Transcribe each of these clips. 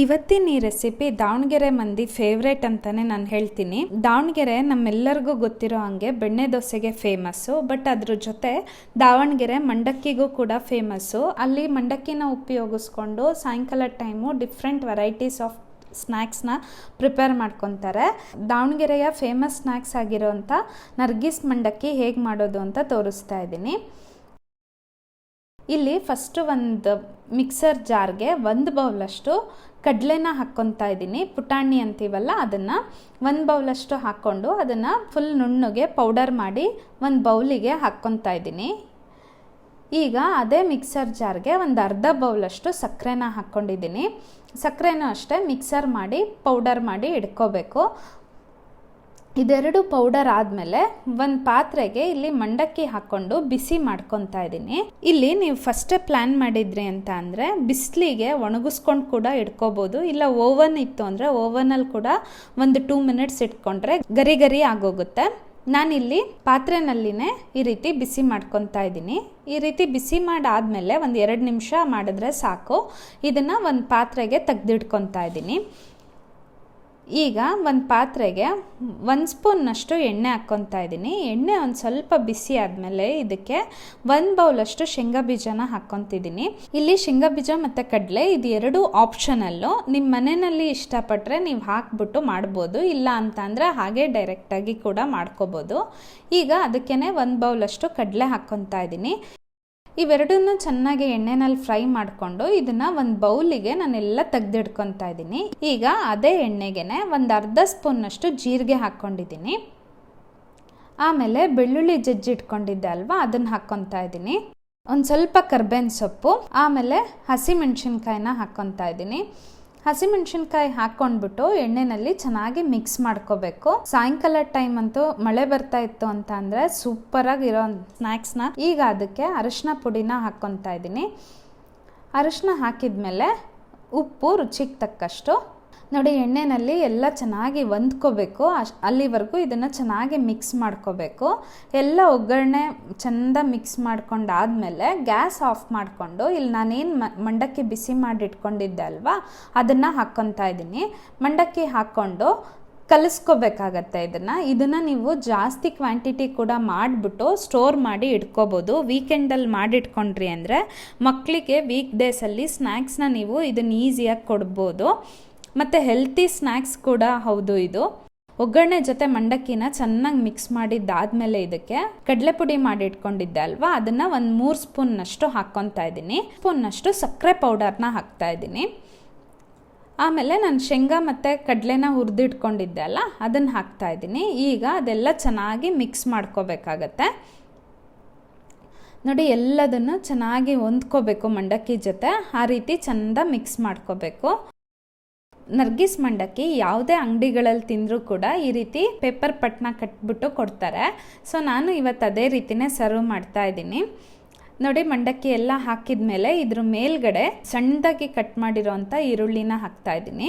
ಇವತ್ತಿನ ಈ ರೆಸಿಪಿ ದಾವಣಗೆರೆ ಮಂದಿ ಫೇವ್ರೇಟ್ ಅಂತಾನೆ ನಾನು ಹೇಳ್ತೀನಿ. ದಾವಣಗೆರೆ ನಮ್ಮೆಲ್ಲರಿಗೂ ಗೊತ್ತಿರೋ ಹಾಗೆ ಬೆಣ್ಣೆ ದೋಸೆಗೆ ಫೇಮಸ್ಸು ಬಟ್ ಅದ್ರ ಜೊತೆ ದಾವಣಗೆರೆ ಮಂಡಕ್ಕಿಗೂ ಕೂಡ ಫೇಮಸ್ಸು ಅಲ್ಲಿ ಮಂಡಕ್ಕಿನ ಉಪಯೋಗಿಸ್ಕೊಂಡು ಸಾಯಂಕಾಲ ಟೈಮು ಡಿಫ್ರೆಂಟ್ ವೆರೈಟೀಸ್ ಆಫ್ ಸ್ನ್ಯಾಕ್ಸ್ನ ಪ್ರಿಪೇರ್ ಮಾಡ್ಕೊತಾರೆ. ದಾವಣಗೆರೆಯ ಫೇಮಸ್ ಸ್ನ್ಯಾಕ್ಸ್ ಆಗಿರೋಂಥ ನರ್ಗಿಸ್ ಮಂಡಕ್ಕಿ ಹೇಗೆ ಮಾಡೋದು ಅಂತ ತೋರಿಸ್ತಾ ಇದ್ದೀನಿ. ಇಲ್ಲಿ ಫಸ್ಟು ಒಂದು ಮಿಕ್ಸರ್ ಜಾರ್ಗೆ ಒಂದು ಬೌಲಷ್ಟು ಕಡಲೆನ ಹಾಕ್ಕೊತಾ ಇದ್ದೀನಿ. ಪುಟಾಣಿ ಅಂತೀವಲ್ಲ, ಅದನ್ನು ಒಂದು ಬೌಲಷ್ಟು ಹಾಕ್ಕೊಂಡು ಅದನ್ನು ಫುಲ್ ನುಣ್ಣಗೆ ಪೌಡರ್ ಮಾಡಿ ಒಂದು ಬೌಲಿಗೆ ಹಾಕ್ಕೊತಾ ಇದ್ದೀನಿ. ಈಗ ಅದೇ ಮಿಕ್ಸರ್ ಜಾರ್ಗೆ ಒಂದು ಅರ್ಧ ಬೌಲಷ್ಟು ಸಕ್ಕರೆನ ಹಾಕ್ಕೊಂಡಿದ್ದೀನಿ. ಸಕ್ಕರೆನೂ ಅಷ್ಟೇ ಮಿಕ್ಸರ್ ಮಾಡಿ ಪೌಡರ್ ಮಾಡಿ ಇಡ್ಕೋಬೇಕು. ಇದೆರಡು ಪೌಡರ್ ಆದಮೇಲೆ ಒಂದು ಪಾತ್ರೆಗೆ ಇಲ್ಲಿ ಮಂಡಕ್ಕಿ ಹಾಕ್ಕೊಂಡು ಬಿಸಿ ಮಾಡ್ಕೊತಾ ಇದ್ದೀನಿ ಇಲ್ಲಿ ನೀವು ಫಸ್ಟೇ ಪ್ಲ್ಯಾನ್ ಮಾಡಿದ್ರಿ ಅಂತ ಅಂದರೆ ಬಿಸಿಲಿಗೆ ಒಣಗಿಸ್ಕೊಂಡು ಕೂಡ ಇಟ್ಕೋಬೋದು. ಇಲ್ಲ ಓವನ್ ಇತ್ತು ಅಂದರೆ ಓವನಲ್ಲಿ ಕೂಡ ಒಂದು ಟೂ ಮಿನಿಟ್ಸ್ ಇಟ್ಕೊಂಡ್ರೆ ಗರಿ ಗರಿ ಆಗೋಗುತ್ತೆ. ನಾನಿಲ್ಲಿ ಪಾತ್ರೆನಲ್ಲಿನೇ ಈ ರೀತಿ ಬಿಸಿ ಮಾಡ್ಕೊತಾ ಇದ್ದೀನಿ ಈ ರೀತಿ ಬಿಸಿ ಮಾಡಾದಮೇಲೆ ಒಂದು ಎರಡು ನಿಮಿಷ ಮಾಡಿದ್ರೆ ಸಾಕು. ಇದನ್ನು ಒಂದು ಪಾತ್ರೆಗೆ ತೆಗೆದಿಟ್ಕೊತಾ ಇದ್ದೀನಿ ಈಗ ಒಂದು ಪಾತ್ರೆಗೆ ಒಂದು ಸ್ಪೂನ್ನಷ್ಟು ಎಣ್ಣೆ ಹಾಕ್ಕೊತಾ ಇದ್ದೀನಿ. ಎಣ್ಣೆ ಒಂದು ಸ್ವಲ್ಪ ಬಿಸಿ ಆದಮೇಲೆ ಇದಕ್ಕೆ ಒಂದು ಬೌಲಷ್ಟು ಶೇಂಗಾ ಬೀಜನ ಹಾಕ್ಕೊತಿದ್ದೀನಿ. ಇಲ್ಲಿ ಶೇಂಗಾ ಬೀಜ ಮತ್ತು ಕಡಲೆ ಇದು ಎರಡು ಆಪ್ಷನಲ್ಲು. ನಿಮ್ಮ ಮನೆಯಲ್ಲಿ ಇಷ್ಟಪಟ್ಟರೆ ನೀವು ಹಾಕ್ಬಿಟ್ಟು ಮಾಡ್ಬೋದು. ಇಲ್ಲ ಅಂತ ಅಂದರೆ ಹಾಗೆ ಡೈರೆಕ್ಟಾಗಿ ಕೂಡ ಮಾಡ್ಕೋಬೋದು. ಈಗ ಅದಕ್ಕೇ ಒಂದು ಬೌಲಷ್ಟು ಕಡಲೆ ಹಾಕ್ಕೊತಾ ಇದ್ದೀನಿ. ಇವೆರಡನ್ನೂ ಚೆನ್ನಾಗಿ ಎಣ್ಣೆನಲ್ಲಿ ಫ್ರೈ ಮಾಡಿಕೊಂಡು ಇದನ್ನು ಒಂದು ಬೌಲಿಗೆ ನಾನೆಲ್ಲ ತೆಗೆದಿಡ್ಕೊತಾ ಇದ್ದೀನಿ. ಈಗ ಅದೇ ಎಣ್ಣೆಗೆ ಒಂದು ಅರ್ಧ ಸ್ಪೂನ್ನಷ್ಟು ಜೀರಿಗೆ ಹಾಕ್ಕೊಂಡಿದ್ದೀನಿ. ಆಮೇಲೆ ಬೆಳ್ಳುಳ್ಳಿ ಜಜ್ಜಿಟ್ಕೊಂಡಿದ್ದೆ ಅಲ್ವಾ, ಅದನ್ನು ಹಾಕ್ಕೊತಾ ಇದ್ದೀನಿ. ಒಂದು ಸ್ವಲ್ಪ ಕರ್ಬೇವಿನ ಸೊಪ್ಪು, ಆಮೇಲೆ ಹಸಿಮೆಣ್ಸಿನ್ಕಾಯಿನ ಹಾಕ್ಕೊತಾ ಇದ್ದೀನಿ. ಹಸಿಮೆಣ್ಸಿನ್ಕಾಯಿ ಹಾಕ್ಕೊಂಡ್ಬಿಟ್ಟು ಎಣ್ಣೆನಲ್ಲಿ ಚೆನ್ನಾಗಿ ಮಿಕ್ಸ್ ಮಾಡ್ಕೋಬೇಕು. ಸಾಯಂಕಾಲ ಟೈಮ್ ಅಂತೂ ಮಳೆ ಬರ್ತಾ ಇತ್ತು ಅಂತ ಅಂದರೆ ಸೂಪರಾಗಿ ಇರೋ ಸ್ನ್ಯಾಕ್ಸ್ನ ಈಗ ಅದಕ್ಕೆ ಅರಿಶಿನ ಪುಡಿನ ಹಾಕ್ಕೊತಾ ಇದ್ದೀನಿ. ಅರಿಶಿನ ಹಾಕಿದ್ಮೇಲೆ ಉಪ್ಪು ರುಚಿಗೆ ತಕ್ಕಷ್ಟು ನೋಡಿ, ಎಣ್ಣೆನಲ್ಲಿ ಎಲ್ಲ ಚೆನ್ನಾಗಿ ಹೊಂದ್ಕೋಬೇಕು. ಅಶ್, ಅಲ್ಲಿವರೆಗೂ ಇದನ್ನು ಚೆನ್ನಾಗಿ ಮಿಕ್ಸ್ ಮಾಡ್ಕೋಬೇಕು. ಎಲ್ಲ ಒಗ್ಗರಣೆ ಚೆಂದ ಮಿಕ್ಸ್ ಮಾಡ್ಕೊಂಡಾದಮೇಲೆ ಗ್ಯಾಸ್ ಆಫ್ ಮಾಡಿಕೊಂಡು, ಇಲ್ಲಿ ನಾನೇನು ಮಂಡಕ್ಕಿ ಬಿಸಿ ಮಾಡಿ ಇಟ್ಕೊಂಡಿದ್ದೆ ಅಲ್ವಾ, ಅದನ್ನು ಹಾಕ್ಕೊತಾ ಇದ್ದೀನಿ. ಮಂಡಕ್ಕಿ ಹಾಕ್ಕೊಂಡು ಕಲಿಸ್ಕೋಬೇಕಾಗತ್ತೆ ಇದನ್ನು. ಇದನ್ನು ನೀವು ಜಾಸ್ತಿ ಕ್ವಾಂಟಿಟಿ ಕೂಡ ಮಾಡಿಬಿಟ್ಟು ಸ್ಟೋರ್ ಮಾಡಿ ಇಟ್ಕೋಬೋದು. ವೀಕೆಂಡಲ್ಲಿ ಮಾಡಿಟ್ಕೊಂಡ್ರಿ ಅಂದರೆ ಮಕ್ಕಳಿಗೆ ವೀಕ್ ಡೇಸಲ್ಲಿ ಸ್ನ್ಯಾಕ್ಸ್ನ ನೀವು ಇದನ್ನು ಈಸಿಯಾಗಿ ಕೊಡ್ಬೋದು. ಮತ್ತು ಹೆಲ್ತಿ ಸ್ನ್ಯಾಕ್ಸ್ ಕೂಡ ಹೌದು ಇದು. ಒಗ್ಗರಣೆ ಜೊತೆ ಮಂಡಕ್ಕಿನ ಚೆನ್ನಾಗಿ ಮಿಕ್ಸ್ ಮಾಡಿದ್ದಾದ್ಮೇಲೆ ಇದಕ್ಕೆ ಕಡಲೆ ಪುಡಿ ಮಾಡಿ ಇಟ್ಕೊಂಡಿದ್ದೆ ಅಲ್ವಾ? ಅದನ್ನು ಒಂದು ಮೂರು ಸ್ಪೂನ್ನಷ್ಟು ಹಾಕ್ಕೊತಾ ಇದ್ದೀನಿ. ಸ್ಪೂನ್ನಷ್ಟು ಸಕ್ಕರೆ ಪೌಡರ್ನ ಹಾಕ್ತಾ ಇದ್ದೀನಿ. ಆಮೇಲೆ ನಾನು ಶೇಂಗಾ ಮತ್ತು ಕಡಲೆನ ಹುರಿದಿಟ್ಕೊಂಡಿದ್ದೆ ಅಲ್ಲ, ಅದನ್ನು ಹಾಕ್ತಾ ಇದ್ದೀನಿ. ಈಗ ಅದೆಲ್ಲ ಚೆನ್ನಾಗಿ ಮಿಕ್ಸ್ ಮಾಡ್ಕೋಬೇಕಾಗತ್ತೆ. ನೋಡಿ, ಎಲ್ಲದನ್ನು ಚೆನ್ನಾಗಿ ಹೊಂದ್ಕೋಬೇಕು ಮಂಡಕ್ಕಿ ಜೊತೆ. ಆ ರೀತಿ ಚೆಂದ ಮಿಕ್ಸ್ ಮಾಡ್ಕೋಬೇಕು. ನರ್ಗಿಸ್ ಮಂಡಕ್ಕಿ ಯಾವುದೇ ಅಂಗಡಿಗಳಲ್ಲಿ ತಿಂದರೂ ಕೂಡ ಈ ರೀತಿ ಪೇಪರ್ ಪಟ್ನ ಕಟ್ಬಿಟ್ಟು ಕೊಡ್ತಾರೆ. ಸೊ, ನಾನು ಇವತ್ತು ಅದೇ ರೀತಿನೇ ಸರ್ವ್ ಮಾಡ್ತಾ ಇದ್ದೀನಿ. ನೋಡಿ, ಮಂಡಕ್ಕಿ ಎಲ್ಲ ಹಾಕಿದ ಮೇಲೆ ಇದ್ರ ಮೇಲ್ಗಡೆ ಸಣ್ಣದಾಗಿ ಕಟ್ ಮಾಡಿರೋವಂಥ ಈರುಳ್ಳಿನ ಹಾಕ್ತಾ ಇದ್ದೀನಿ.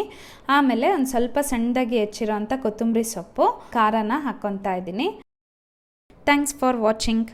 ಆಮೇಲೆ ಒಂದು ಸ್ವಲ್ಪ ಸಣ್ಣದಾಗಿ ಹೆಚ್ಚಿರೋಂಥ ಕೊತ್ತಂಬರಿ ಸೊಪ್ಪು, ಖಾರನ ಹಾಕ್ಕೊತಾ ಇದ್ದೀನಿ. Thanks for watching